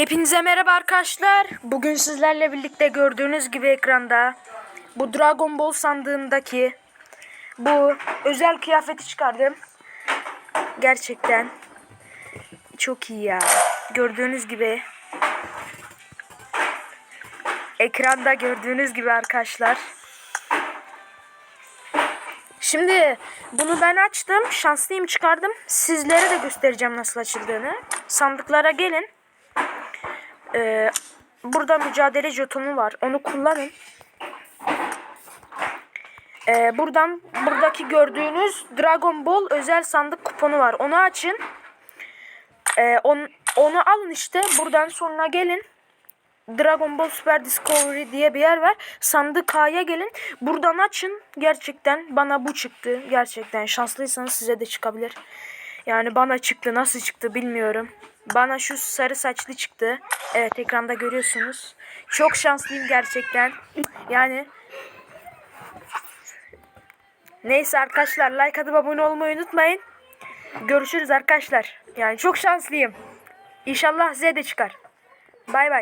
Hepinize merhaba arkadaşlar. Bugün sizlerle birlikte gördüğünüz gibi ekranda bu Dragon Ball sandığındaki bu özel kıyafeti çıkardım. Gerçekten çok iyi ya. Gördüğünüz gibi ekranda gördüğünüz gibi arkadaşlar. Şimdi bunu ben açtım. Şanslıyım çıkardım. Sizlere de göstereceğim nasıl açıldığını. Sandıklara gelin. Ee, burada mücadele jetonu var. Onu kullanın. Ee, buradan buradaki gördüğünüz Dragon Ball özel sandık kuponu var. Onu açın. Ee, on, onu alın işte. Buradan sonra gelin. Dragon Ball Super Discovery diye bir yer var. Sandık A'ya gelin. Buradan açın. Gerçekten bana bu çıktı. Gerçekten şanslıysanız size de çıkabilir. Yani bana çıktı. Nasıl çıktı bilmiyorum. Bana şu sarı saçlı çıktı. Evet ekranda görüyorsunuz. Çok şanslıyım gerçekten. Yani Neyse arkadaşlar like atıp abone olmayı unutmayın. Görüşürüz arkadaşlar. Yani çok şanslıyım. İnşallah size de çıkar. Bay bay.